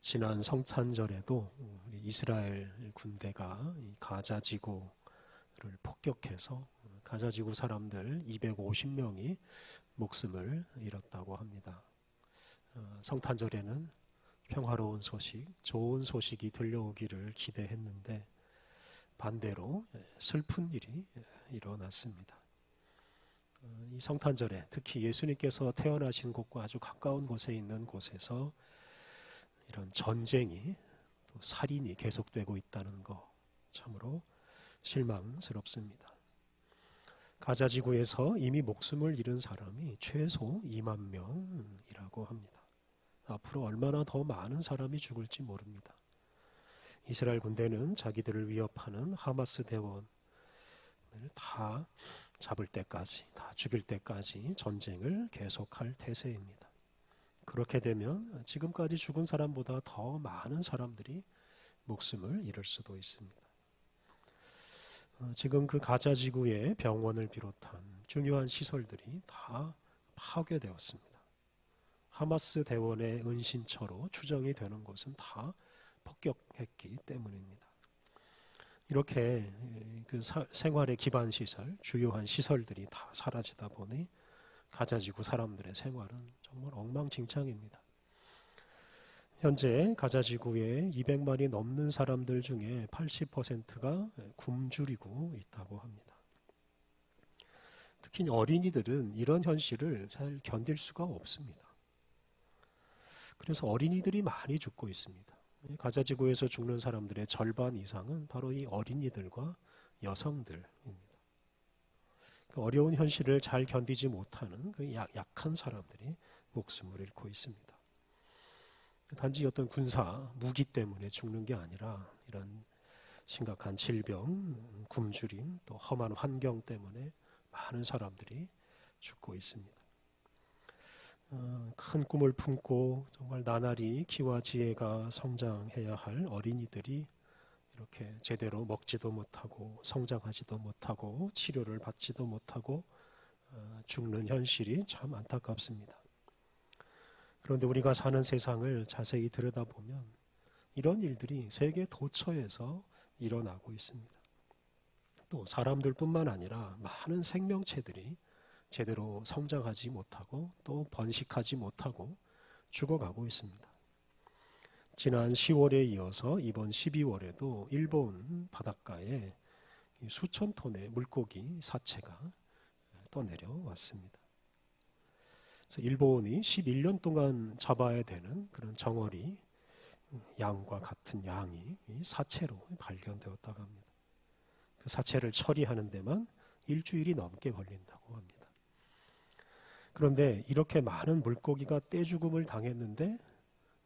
지난 성탄절에도 이스라엘 군대가 이 가자 지구를 폭격해서 가자 지구 사람들 250명이 목숨을 잃었다고 합니다. 어, 성탄절에는 평화로운 소식, 좋은 소식이 들려오기를 기대했는데 반대로 슬픈 일이 일어났습니다. 어, 이 성탄절에 특히 예수님께서 태어나신 곳과 아주 가까운 곳에 있는 곳에서 이런 전쟁이 또 살인이 계속되고 있다는 거 참으로 실망스럽습니다. 가자 지구에서 이미 목숨을 잃은 사람이 최소 2만 명이라고 합니다. 앞으로 얼마나 더 많은 사람이 죽을지 모릅니다. 이스라엘 군대는 자기들을 위협하는 하마스 대원을 다 잡을 때까지, 다 죽일 때까지 전쟁을 계속할 태세입니다. 그렇게 되면 지금까지 죽은 사람보다 더 많은 사람들이 목숨을 잃을 수도 있습니다. 어, 지금 그 가자 지구의 병원을 비롯한 중요한 시설들이 다 파괴되었습니다. 하마스 대원의 은신처로 추정이 되는 곳은 다 폭격했기 때문입니다. 이렇게 그 생활의 기반 시설, 주요한 시설들이 다 사라지다 보니 가자지구 사람들의 생활은 정말 엉망진창입니다. 현재 가자지구에 200만이 넘는 사람들 중에 80%가 굶주리고 있다고 합니다. 특히 어린이들은 이런 현실을 잘 견딜 수가 없습니다. 그래서 어린이들이 많이 죽고 있습니다. 가자지구에서 죽는 사람들의 절반 이상은 바로 이 어린이들과 여성들입니다. 그 어려운 현실을 잘 견디지 못하는 그 약한 사람들이 목숨을 잃고 있습니다. 단지 어떤 군사 무기 때문에 죽는 게 아니라 이런 심각한 질병, 굶주림, 또 험한 환경 때문에 많은 사람들이 죽고 있습니다. 어, 큰 꿈을 품고 정말 나날이 기와 지혜가 성장해야 할 어린이들이 이렇게 제대로 먹지도 못하고 성장하지도 못하고 치료를 받지도 못하고 어, 죽는 현실이 참 안타깝습니다. 그런데 우리가 사는 세상을 자세히 들여다보면 이런 일들이 세계 도처에서 일어나고 있습니다. 또 사람들뿐만 아니라 많은 생명체들이 제대로 성장하지 못하고 또 번식하지 못하고 죽어가고 있습니다. 지난 10월에 이어서 이번 12월에도 일본 바닷가에 수천 톤의 물고기 사체가 떠내려왔습니다. 일본이 11년 동안 잡아야 되는 그런 정어리 양과 같은 양이 사체로 발견되었다고 합니다. 그 사체를 처리하는 데만 일주일이 넘게 걸린다고 합니다. 그런데 이렇게 많은 물고기가 떼죽음을 당했는데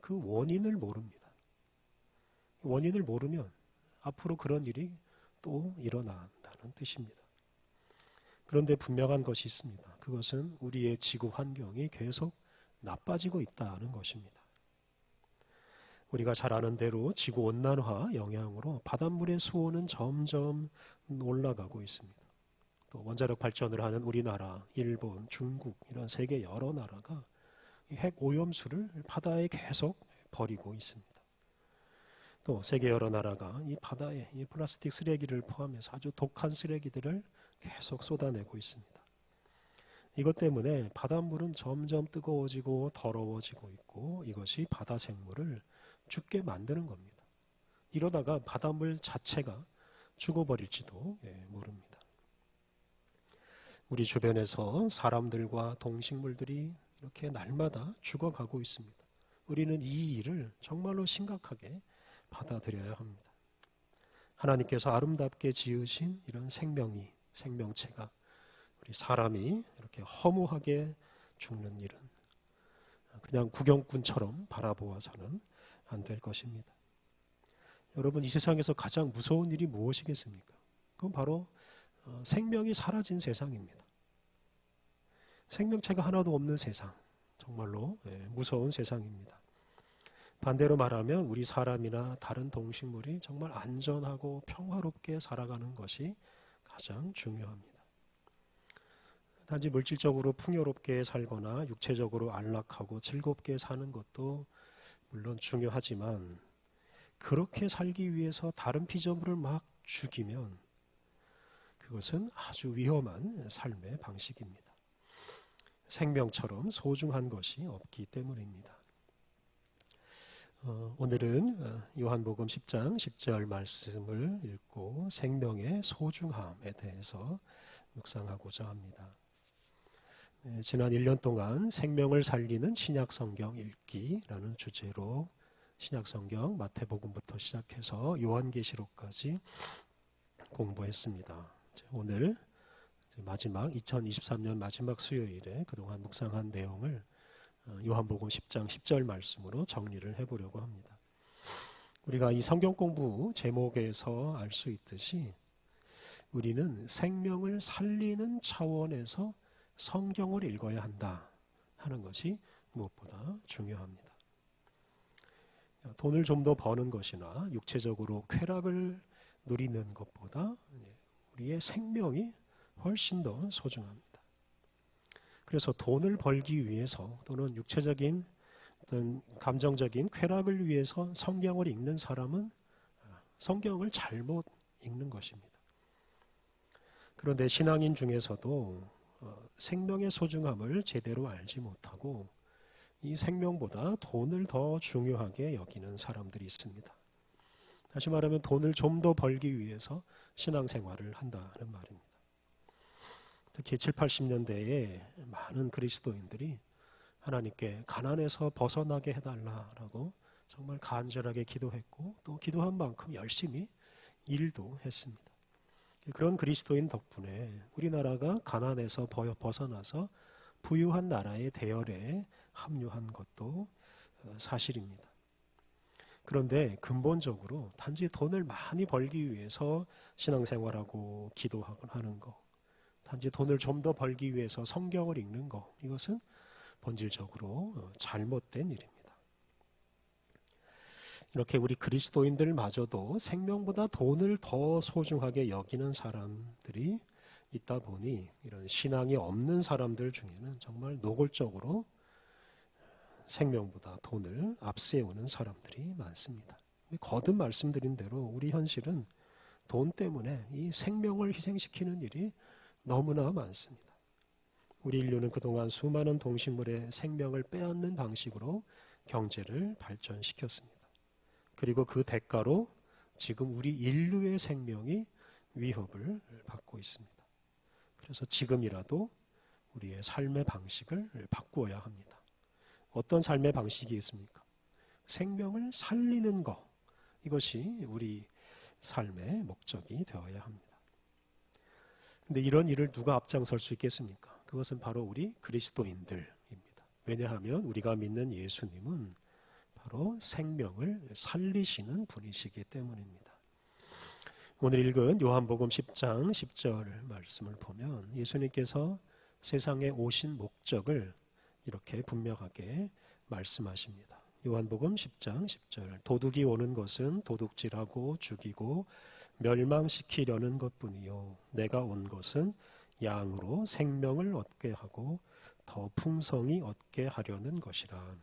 그 원인을 모릅니다. 원인을 모르면 앞으로 그런 일이 또 일어난다는 뜻입니다. 그런데 분명한 것이 있습니다. 그것은 우리의 지구 환경이 계속 나빠지고 있다는 것입니다. 우리가 잘 아는 대로 지구 온난화 영향으로 바닷물의 수온은 점점 올라가고 있습니다. 또 원자력 발전을 하는 우리나라, 일본, 중국 이런 세계 여러 나라가 핵 오염수를 바다에 계속 버리고 있습니다. 또 세계 여러 나라가 이 바다에 이 플라스틱 쓰레기를 포함해서 아주 독한 쓰레기들을 계속 쏟아내고 있습니다. 이것 때문에 바닷물은 점점 뜨거워지고 더러워지고 있고 이것이 바다 생물을 죽게 만드는 겁니다. 이러다가 바닷물 자체가 죽어버릴지도 예, 모릅니다. 우리 주변에서 사람들과 동식물들이 이렇게 날마다 죽어가고 있습니다. 우리는 이 일을 정말로 심각하게 받아들여야 합니다. 하나님께서 아름답게 지으신 이런 생명이, 생명체가 우리 사람이 이렇게 허무하게 죽는 일은 그냥 구경꾼처럼 바라보아서는 안 될 것입니다. 여러분, 이 세상에서 가장 무서운 일이 무엇이겠습니까? 그건 바로 어, 생명이 사라진 세상입니다. 생명체가 하나도 없는 세상, 정말로 예, 무서운 세상입니다. 반대로 말하면 우리 사람이나 다른 동식물이 정말 안전하고 평화롭게 살아가는 것이 가장 중요합니다. 단지 물질적으로 풍요롭게 살거나 육체적으로 안락하고 즐겁게 사는 것도 물론 중요하지만 그렇게 살기 위해서 다른 피조물을 막 죽이면 그것은 아주 위험한 삶의 방식입니다. 생명처럼 소중한 것이 없기 때문입니다. 어, 오늘은 어, 요한복음 10장 10절 말씀을 읽고 생명의 소중함에 대해서 묵상하고자 합니다. 네, 지난 1년 동안 생명을 살리는 신약 성경 읽기라는 주제로 신약 성경 마태복음부터 시작해서 요한계시록까지 공부했습니다. 오늘 마지막 2023년 마지막 수요일에 그동안 묵상한 내용을 어, 요한복음 10장 10절 말씀으로 정리를 해보려고 합니다. 우리가 이 성경 공부 제목에서 알 수 있듯이 우리는 생명을 살리는 차원에서 성경을 읽어야 한다 하는 것이 무엇보다 중요합니다. 돈을 좀 더 버는 것이나 육체적으로 쾌락을 누리는 것보다 우리의 생명이 훨씬 더 소중합니다. 그래서 돈을 벌기 위해서 또는 육체적인 어떤 감정적인 쾌락을 위해서 성경을 읽는 사람은 성경을 잘못 읽는 것입니다. 그런데 신앙인 중에서도 어, 생명의 소중함을 제대로 알지 못하고 이 생명보다 돈을 더 중요하게 여기는 사람들이 있습니다. 다시 말하면 돈을 좀 더 벌기 위해서 신앙생활을 한다는 말입니다. 특히 7, 80년대에 많은 그리스도인들이 하나님께 가난에서 벗어나게 해달라라고 정말 간절하게 기도했고 또 기도한 만큼 열심히 일도 했습니다. 그런 그리스도인 덕분에 우리나라가 가난에서 벗어나서 부유한 나라의 대열에 합류한 것도 어, 사실입니다. 그런데 근본적으로 단지 돈을 많이 벌기 위해서 신앙생활하고 기도하곤 하는 것, 단지 돈을 좀 더 벌기 위해서 성경을 읽는 것, 이것은 본질적으로 어, 잘못된 일입니다. 이렇게 우리 그리스도인들마저도 생명보다 돈을 더 소중하게 여기는 사람들이 있다 보니 이런 신앙이 없는 사람들 중에는 정말 노골적으로 생명보다 돈을 앞세우는 사람들이 많습니다. 거듭 말씀드린 대로 우리 현실은 돈 때문에 이 생명을 희생시키는 일이 너무나 많습니다. 우리 인류는 그동안 수많은 동식물의 생명을 빼앗는 방식으로 경제를 발전시켰습니다. 그리고 그 대가로 지금 우리 인류의 생명이 위협을 받고 있습니다. 그래서 지금이라도 우리의 삶의 방식을 바꾸어야 합니다. 어떤 삶의 방식이 있습니까? 생명을 살리는 것. 이것이 우리 삶의 목적이 되어야 합니다. 근데 이런 일을 누가 앞장설 수 있겠습니까? 그것은 바로 우리 그리스도인들입니다. 왜냐하면 우리가 믿는 예수님은 바로 생명을 살리시는 분이시기 때문입니다. 오늘 읽은 요한복음 10장 10절 말씀을 보면 예수님께서 세상에 오신 목적을 이렇게 분명하게 말씀하십니다. 요한복음 10장 10절 도둑이 오는 것은 도둑질하고 죽이고 멸망시키려는 것뿐이요 내가 온 것은 양으로 생명을 얻게 하고 더 풍성히 얻게 하려는 것이라.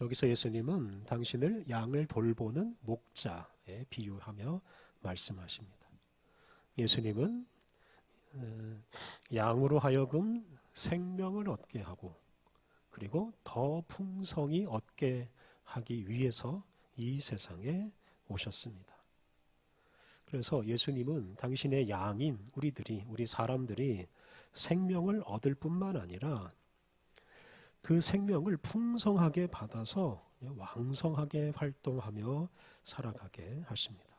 여기서 예수님은 당신을 양을 돌보는 목자에 비유하며 말씀하십니다. 예수님은 어, 양으로 하여금 생명을 얻게 하고 그리고 더 풍성히 얻게 하기 위해서 이 세상에 오셨습니다. 그래서 예수님은 당신의 양인 우리들이, 우리 사람들이 생명을 얻을 뿐만 아니라 그 생명을 풍성하게 받아서 왕성하게 활동하며 살아가게 하십니다.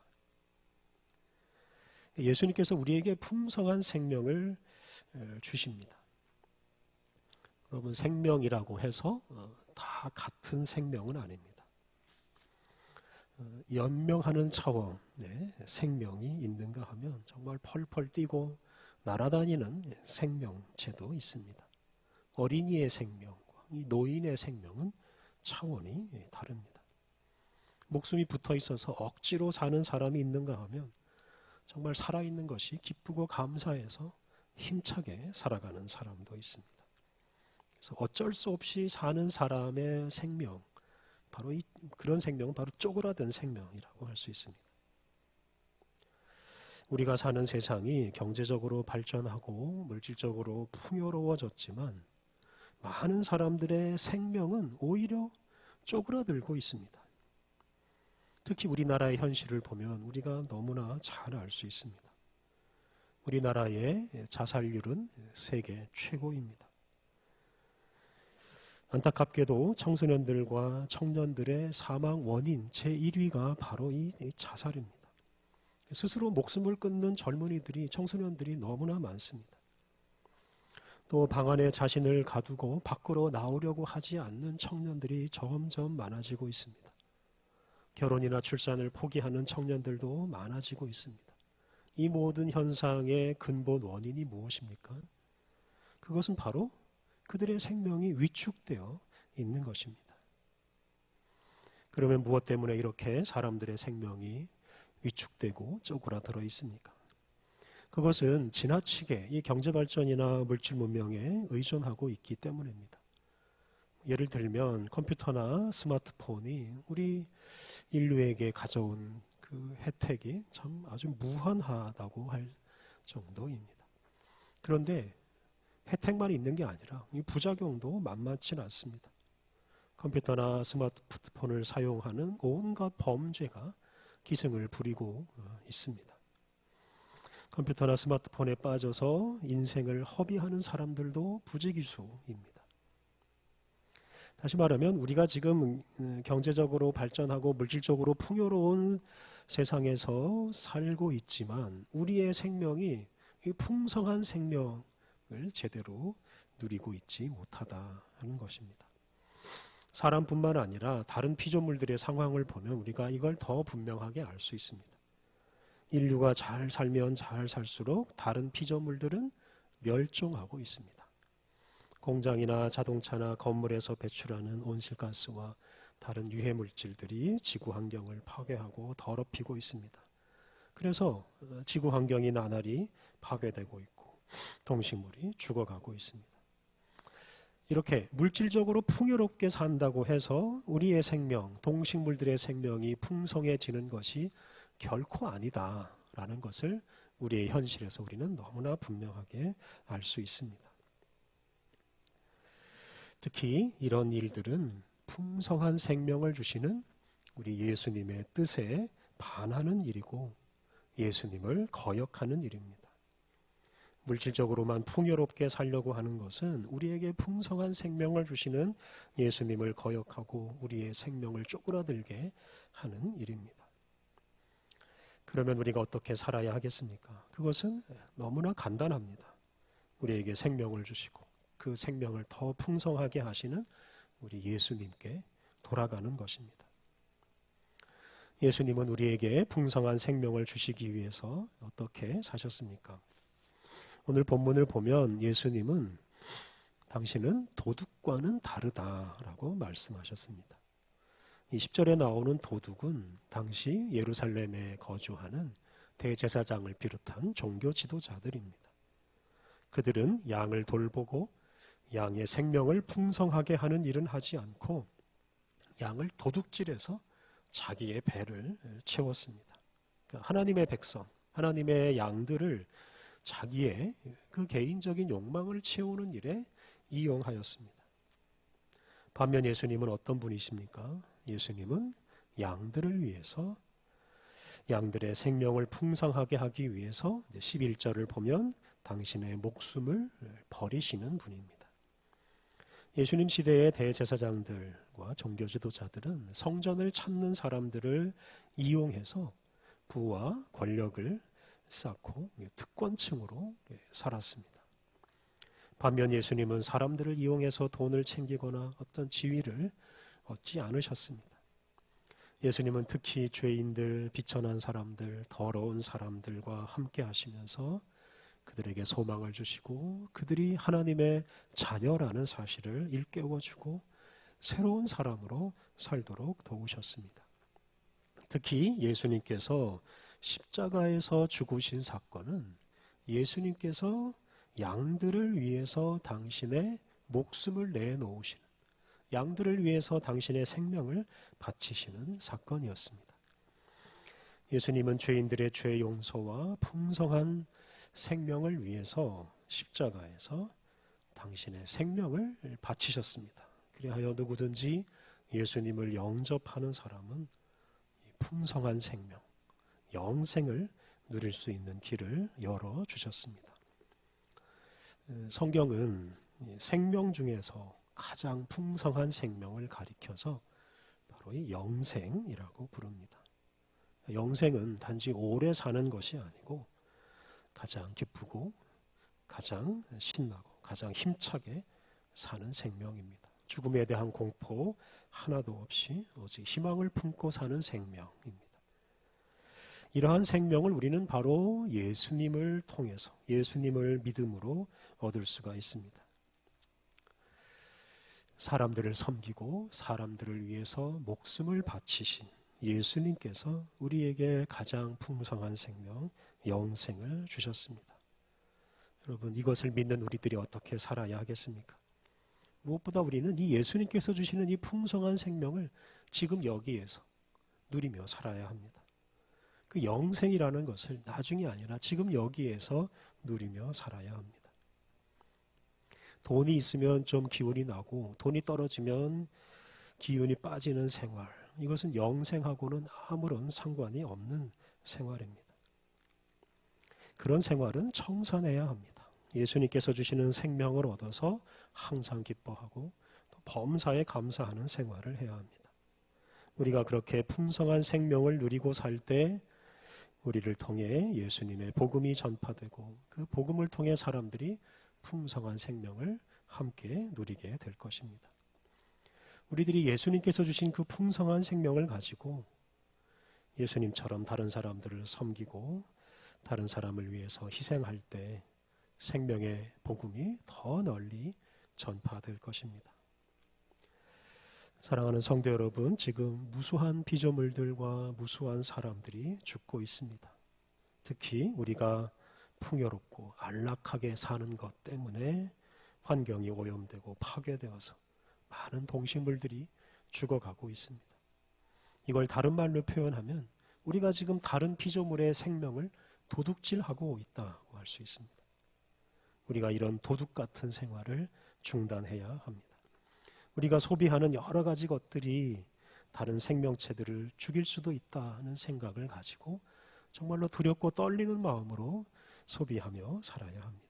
예수님께서 우리에게 풍성한 생명을 주십니다. 여러분 생명이라고 해서 어, 다 같은 생명은 아닙니다. 어, 연명하는 차원의 생명이 있는가 하면 정말 펄펄 뛰고 날아다니는 생명체도 있습니다. 어린이의 생명과 이 노인의 생명은 차원이 다릅니다. 목숨이 붙어 있어서 억지로 사는 사람이 있는가 하면 정말 살아있는 것이 기쁘고 감사해서 힘차게 살아가는 사람도 있습니다. 그래서 어쩔 수 없이 사는 사람의 생명, 바로 이 그런 생명은 바로 쪼그라든 생명이라고 할 수 있습니다. 우리가 사는 세상이 경제적으로 발전하고 물질적으로 풍요로워졌지만 많은 사람들의 생명은 오히려 쪼그라들고 있습니다. 특히 우리나라의 현실을 보면 우리가 너무나 잘 알 수 있습니다. 우리나라의 자살률은 세계 최고입니다. 안타깝게도 청소년들과 청년들의 사망 원인 제1위가 바로 이 자살입니다. 스스로 목숨을 끊는 젊은이들이 청소년들이 너무나 많습니다. 또 방 안에 자신을 가두고 밖으로 나오려고 하지 않는 청년들이 점점 많아지고 있습니다. 결혼이나 출산을 포기하는 청년들도 많아지고 있습니다. 이 모든 현상의 근본 원인이 무엇입니까? 그것은 바로 그들의 생명이 위축되어 있는 것입니다. 그러면 무엇 때문에 이렇게 사람들의 생명이 위축되고 쪼그라들어 있습니까? 그것은 지나치게 이 경제 발전이나 물질 문명에 의존하고 있기 때문입니다. 예를 들면 컴퓨터나 스마트폰이 우리 인류에게 가져온 그 혜택이 참 아주 무한하다고 할 정도입니다. 그런데 혜택만 있는 게 아니라 이 부작용도 만만치 않습니다. 컴퓨터나 스마트폰을 사용하는 온갖 범죄가 기승을 부리고 어, 있습니다. 컴퓨터나 스마트폰에 빠져서 인생을 허비하는 사람들도 부지기수입니다. 다시 말하면 우리가 지금 음, 경제적으로 발전하고 물질적으로 풍요로운 세상에서 살고 있지만 우리의 생명이 풍성한 생명 을 제대로 누리고 있지 못하다 하는 것입니다. 사람뿐만 아니라 다른 피조물들의 상황을 보면 우리가 이걸 더 분명하게 알 수 있습니다. 인류가 잘 살면 잘 살수록 다른 피조물들은 멸종하고 있습니다. 공장이나 자동차나 건물에서 배출하는 온실가스와 다른 유해 물질들이 지구 환경을 파괴하고 더럽히고 있습니다. 그래서 어, 지구 환경이 나날이 파괴되고 있고 동식물이 죽어가고 있습니다. 이렇게 물질적으로 풍요롭게 산다고 해서 우리의 생명, 동식물들의 생명이 풍성해지는 것이 결코 아니다라는 것을 우리의 현실에서 우리는 너무나 분명하게 알 수 있습니다. 특히 이런 일들은 풍성한 생명을 주시는 우리 예수님의 뜻에 반하는 일이고 예수님을 거역하는 일입니다. 물질적으로만 풍요롭게 살려고 하는 것은 우리에게 풍성한 생명을 주시는 예수님을 거역하고 우리의 생명을 쪼그라들게 하는 일입니다. 그러면 우리가 어떻게 살아야 하겠습니까? 그것은 너무나 간단합니다. 우리에게 생명을 주시고 그 생명을 더 풍성하게 하시는 우리 예수님께 돌아가는 것입니다. 예수님은 우리에게 풍성한 생명을 주시기 위해서 어떻게 사셨습니까? 오늘 본문을 보면 예수님은 당신은 도둑과는 다르다라고 말씀하셨습니다. 이 10절에 나오는 도둑은 당시 예루살렘에 거주하는 대제사장을 비롯한 종교 지도자들입니다. 그들은 양을 돌보고 양의 생명을 풍성하게 하는 일은 하지 않고 양을 도둑질해서 자기의 배를 채웠습니다. 그러니까 하나님의 백성, 하나님의 양들을 자기의 그 개인적인 욕망을 채우는 일에 이용하였습니다. 반면 예수님은 어떤 분이십니까? 예수님은 양들을 위해서 양들의 생명을 풍성하게 하기 위해서 11절을 보면 당신의 목숨을 버리시는 분입니다. 예수님 시대의 대제사장들과 종교 지도자들은 성전을 찾는 사람들을 이용해서 부와 권력을 쌓고 특권층으로 살았습니다. 반면 예수님은 사람들을 이용해서 돈을 챙기거나 어떤 지위를 얻지 않으셨습니다. 예수님은 특히 죄인들, 비천한 사람들, 더러운 사람들과 함께 하시면서 그들에게 소망을 주시고 그들이 하나님의 자녀라는 사실을 일깨워 주고 새로운 사람으로 살도록 도우셨습니다. 특히 예수님께서 십자가에서 죽으신 사건은 예수님께서 양들을 위해서 당신의 목숨을 내놓으시는 양들을 위해서 당신의 생명을 바치시는 사건이었습니다. 예수님은 죄인들의 죄 용서와 풍성한 생명을 위해서 십자가에서 당신의 생명을 바치셨습니다. 그리하여 누구든지 예수님을 영접하는 사람은 풍성한 생명, 영생을 누릴 수 있는 길을 열어 주셨습니다. 성경은 생명 중에서 가장 풍성한 생명을 가리켜서 바로 이 영생이라고 부릅니다. 영생은 단지 오래 사는 것이 아니고 가장 기쁘고 가장 신나고 가장 힘차게 사는 생명입니다. 죽음에 대한 공포 하나도 없이 오직 희망을 품고 사는 생명입니다. 이러한 생명을 우리는 바로 예수님을 통해서 예수님을 믿음으로 얻을 수가 있습니다. 사람들을 섬기고 사람들을 위해서 목숨을 바치신 예수님께서 우리에게 가장 풍성한 생명, 영생을 주셨습니다. 여러분, 이것을 믿는 우리들이 어떻게 살아야 하겠습니까? 무엇보다 우리는 이 예수님께서 주시는 이 풍성한 생명을 지금 여기에서 누리며 살아야 합니다. 그 영생이라는 것을 나중이 아니라 지금 여기에서 누리며 살아야 합니다. 돈이 있으면 좀 기운이 나고 돈이 떨어지면 기운이 빠지는 생활. 이것은 영생하고는 아무런 상관이 없는 생활입니다. 그런 생활은 청산해야 합니다. 예수님께서 주시는 생명을 얻어서 항상 기뻐하고 또 범사에 감사하는 생활을 해야 합니다. 우리가 그렇게 풍성한 생명을 누리고 살 때 우리를 통해 예수님의 복음이 전파되고 그 복음을 통해 사람들이 풍성한 생명을 함께 누리게 될 것입니다. 우리들이 예수님께서 주신 그 풍성한 생명을 가지고 예수님처럼 다른 사람들을 섬기고 다른 사람을 위해서 희생할 때 생명의 복음이 더 널리 전파될 것입니다. 사랑하는 성도 여러분, 지금 무수한 피조물들과 무수한 사람들이 죽고 있습니다. 특히 우리가 풍요롭고 안락하게 사는 것 때문에 환경이 오염되고 파괴되어서 많은 동식물들이 죽어가고 있습니다. 이걸 다른 말로 표현하면 우리가 지금 다른 피조물의 생명을 도둑질하고 있다고 할 수 있습니다. 우리가 이런 도둑 같은 생활을 중단해야 합니다. 우리가 소비하는 여러 가지 것들이 다른 생명체들을 죽일 수도 있다는 생각을 가지고 정말로 두렵고 떨리는 마음으로 소비하며 살아야 합니다.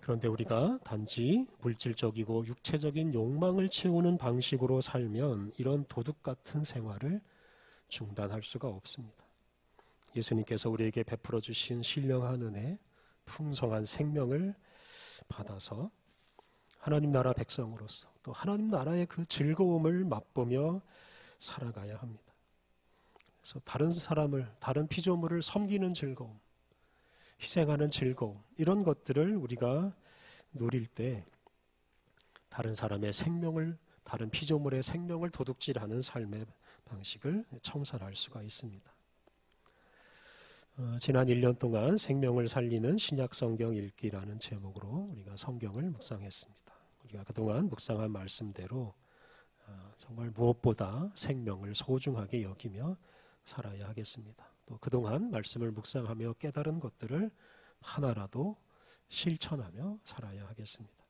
그런데 우리가 단지 물질적이고 육체적인 욕망을 채우는 방식으로 살면 이런 도둑 같은 생활을 중단할 수가 없습니다. 예수님께서 우리에게 베풀어 주신 신령한 은혜, 풍성한 생명을 받아서 하나님 나라 백성으로서 또 하나님 나라의 그 즐거움을 맛보며 살아가야 합니다. 그래서 다른 사람을, 다른 피조물을 섬기는 즐거움, 희생하는 즐거움, 이런 것들을 우리가 누릴 때 다른 사람의 생명을, 다른 피조물의 생명을 도둑질하는 삶의 방식을 청산할 수가 있습니다. 어, 지난 1년 동안 생명을 살리는 신약 성경 읽기라는 제목으로 우리가 성경을 묵상했습니다. 우리가 그동안 묵상한 말씀대로 어, 정말 무엇보다 생명을 소중하게 여기며 살아야 하겠습니다. 또 그동안 말씀을 묵상하며 깨달은 것들을 하나라도 실천하며 살아야 하겠습니다.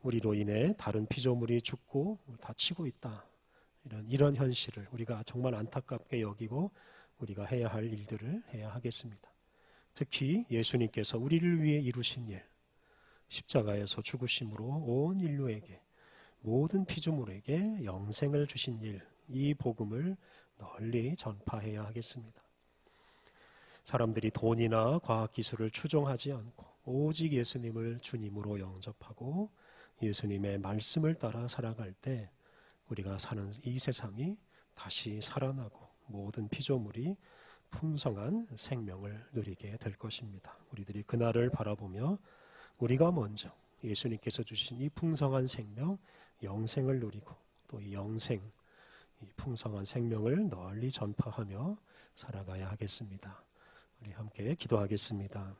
우리로 인해 다른 피조물이 죽고 다치고 있다. 이런 이런 현실을 우리가 정말 안타깝게 여기고 우리가 해야 할 일들을 해야 하겠습니다. 특히 예수님께서 우리를 위해 이루신 일, 십자가에서 죽으심으로 온 인류에게 모든 피조물에게 영생을 주신 일, 이 복음을 널리 전파해야 하겠습니다. 사람들이 돈이나 과학 기술을 추종하지 않고 오직 예수님을 주님으로 영접하고 예수님의 말씀을 따라 살아갈 때 우리가 사는 이 세상이 다시 살아나고 모든 피조물이 풍성한 생명을 누리게 될 것입니다. 우리들이 그날을 바라보며 우리가 먼저 예수님께서 주신 이 풍성한 생명, 영생을 누리고 또 이 영생, 이 풍성한 생명을 널리 전파하며 살아가야 하겠습니다. 우리 함께 기도하겠습니다.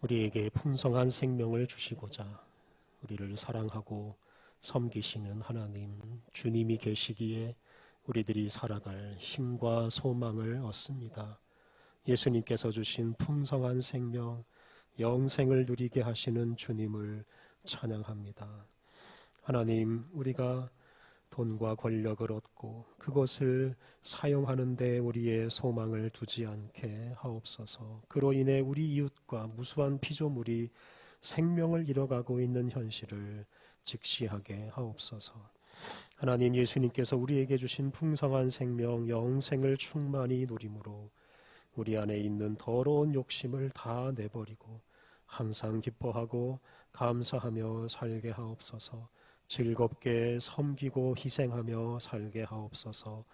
우리에게 풍성한 생명을 주시고자 우리를 사랑하고 섬기시는 하나님, 주님이 계시기에 우리들이 살아갈 힘과 소망을 얻습니다. 예수님께서 주신 풍성한 생명, 영생을 누리게 하시는 주님을 찬양합니다. 하나님, 우리가 돈과 권력을 얻고 그것을 사용하는데 우리의 소망을 두지 않게 하옵소서. 그로 인해 우리 이웃과 무수한 피조물이 생명을 잃어가고 있는 현실을 직시하게 하옵소서. 하나님 예수님께서 우리에게 주신 풍성한 생명, 영생을 충만히 누림으로 우리 안에 있는 더러운 욕심을 다 내버리고 항상 기뻐하고 감사하며 살게 하옵소서. 즐겁게 섬기고 희생하며 살게 하옵소서.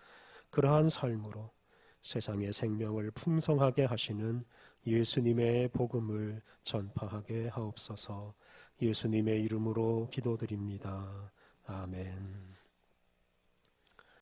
그러한 삶으로 세상의 생명을 풍성하게 하시는 예수님의 복음을 전파하게 하옵소서. 예수님의 이름으로 기도드립니다. 아멘.